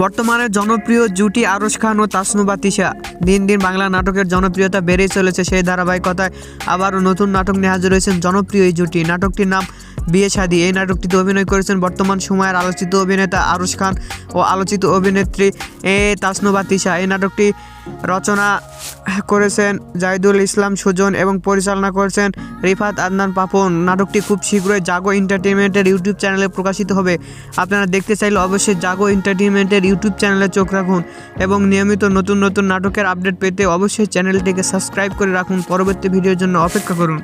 বর্তমানে জনপ্রিয় জুটি আরশ খান ও তাসনুবা তিশা। দিন দিন বাংলা নাটকের জনপ্রিয়তা বেড়েই চলেছে সেই ধারাবাহিকতায়। আবারও নতুন নাটক নিয়ে হাজির হয়েছেন জনপ্রিয় এই জুটি। নাটকটির নাম বিয়ে শাদী। এই নাটকটিতে অভিনয় করেছেন বর্তমান সময়ের আলোচিত অভিনেতা আরশ খান ও আলোচিত অভিনেত্রী এ তাসনুবা তিশা। এই নাটকটি রচনা করেছেন জাহিদুল ইসলাম, সুজন এবং পরিচালনা করেছেন রিফাত আদনান পাপন। নাটকটি খুব শীঘ্রই জাগো এন্টারটেনমেন্টের ইউটিউব চ্যানেলে প্রকাশিত হবে। আপনারা দেখতে চাইলে অবশ্যই জাগো এন্টারটেনমেন্টের ইউটিউব চ্যানেলে চোখ রাখুন এবং নিয়মিত নতুন নতুন নাটকের আপডেট পেতে অবশ্যই চ্যানেলটিকে সাবস্ক্রাইব করে রাখুন। পরবর্তী ভিডিওর জন্য অপেক্ষা করুন।